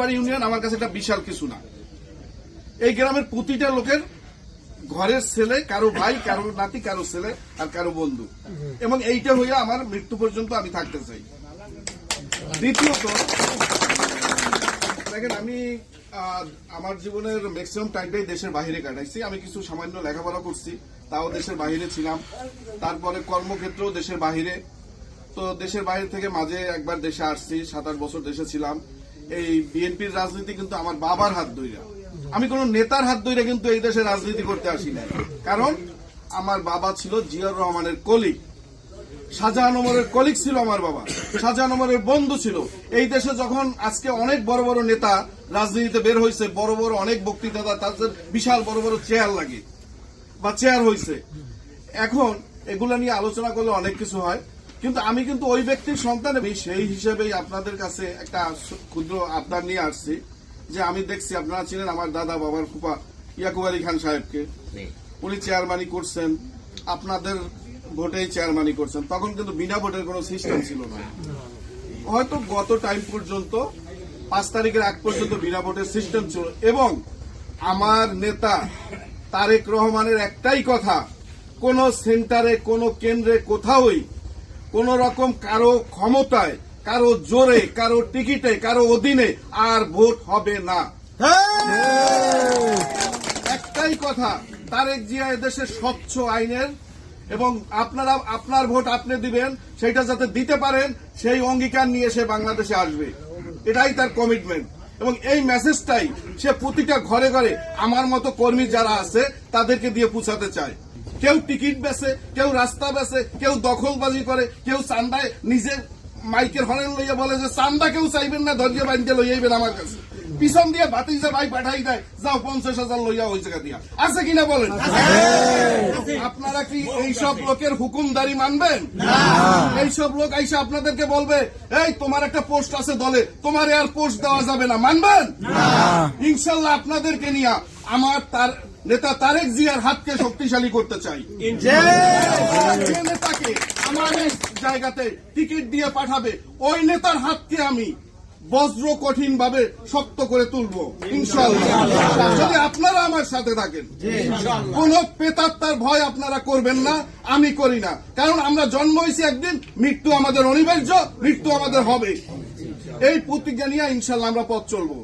Phulbari union আমার কাছে একটা বিশাল কিছু না। এই গ্রামের প্রতিটা লোকের ঘরের ছেলে, কারও ভাই, কারও নাতি, কারও ছেলে আর কারও বন্ধু। এবং এইটা হইয়া আমার মৃত্যু পর্যন্ত আমি থাকতে চাই। দ্বিতীয়ত, দেখেন আমি আমার জীবনের ম্যাক্সিমাম টাইমটাই দেশের বাইরে কাটাইছি। আমি কিছু সামান্য লেখাপড়া করছি, তাও দেশের বাইরে ছিলাম। তারপরে কর্মক্ষেত্রেও দেশের বাইরে তো দেশের বাইরে থেকে মাঝে একবার দেশে আসছি, সাত আট বছর দেশে ছিলাম। এই বিএনপির রাজনীতি কিন্তু আমার বাবার হাত ধইরা। আমি কোন নেতার হাত ধইরা কিন্তু এই দেশে রাজনীতি করতে আসি নাই। কারণ আমার বাবা ছিল জিয়াউর রহমানের কলিগ। শাহজাহান ওমরের কলিগ ছিল আমার বাবা। শাহজাহান ওমরের বন্ধু ছিল। এই দেশে যখন আজকে অনেক বড় বড় নেতা রাজনীতিতে বের হয়েছে বড় বড় অনেক বক্তৃতা তাদের বিশাল বড় বড় চেয়ার লাগে বা চেয়ার হয়েছে এখন এগুলা নিয়ে আলোচনা করলে অনেক কিছু হয়। কিন্তু আমি কিন্তু ওই ব্যক্তির সন্তান আমি সেই হিসেবেই আপনাদের কাছে একটা ক্ষুদ্র আবদার নিয়ে আসছি যে আমি দেখছি আপনারা ছিলেন আমার দাদা বাবার ফুপা ইয়াকুব আলী খান সাহেবকে। উনি চেয়ারম্যানই করছেন আপনাদের ভোটেই চেয়ারম্যানই করছেন। তখন কিন্তু বিনা ভোটের কোনো সিস্টেম ছিল না। হয়তো গত টাইম পর্যন্ত পাঁচ তারিখের আগ পর্যন্ত বিনা ভোটের সিস্টেম ছিল। এবং আমার নেতা তারেক রহমানের একটাই কথা কোন সেন্টারে কোন কেন্দ্রে কোথাওই কোন রকম কারও ক্ষমতায়, কারও জোরে, কারও টিকিটে, কারও অধীনে আর ভোট হবে না। একটাই কথা, তারেক জিয়া এদেশের স্বচ্ছ আইনের এবং আপনারা, আপনার ভোট আপনি দিবেন, সেটা যাতে দিতে পারেন, সেই অঙ্গীকার নিয়ে সে বাংলাদেশে আসবে। এটাই তার কমিটমেন্ট এবং এই মেসেজটাই সে প্রতিটা ঘরে ঘরে আমার মতো কর্মী যারা আছে, তাদেরকে দিয়ে পৌঁছাতে চায়। কেউ টিকিট বেচে কেউ রাস্তা বেচে কেউ দখলবাজি করে, কেউ চান্দায় নিজের মাইকের হরেন লইয়া বলে যে, চান্দা কেউ চাইবেন না, ধৈর্য বান্ধে লইয়াইবেন আমার কাছে। পিছন দিয়ে ভাতিজা ভাই পাঠাই দেয়, যাও পঞ্চাশ হাজার লইয়া ওই জায়গা দিয়া। আছে কিনা বলেন? আপনারা কি এইসব লোকের হুকুমদারি মানবেন? এইসব লোক আইসা আপনাদেরকে বলবে, এই, তোমার একটা পোস্ট আছে দলে, তোমার আর পোস্ট দেওয়া যাবে না। মানবেন? ইনশাল্লাহ আপনাদেরকে নিয়ে আমার তার নেতা তারেক জিয়ার হাতকে শক্তিশালী করতে চাই। যে নেতাকে আমার জায়গাতে টিকিট দিয়ে পাঠাবে ওই নেতার হাতকে আমি বজ্র কঠিন ভাবে শক্ত করে তুলবো। ইনশাল্লাহ। যদি আপনারা আমার সাথে থাকেন কোন পেতাত্তার ভয় আপনারা করবেন না আমি করি না। কারণ আমরা জন্ম হয়েছি একদিন মৃত্যু আমাদের অনিবার্য মৃত্যু আমাদের হবে। এই প্রতিজ্ঞা নিয়ে ইনশাল্লাহ আমরা পথ চলবো।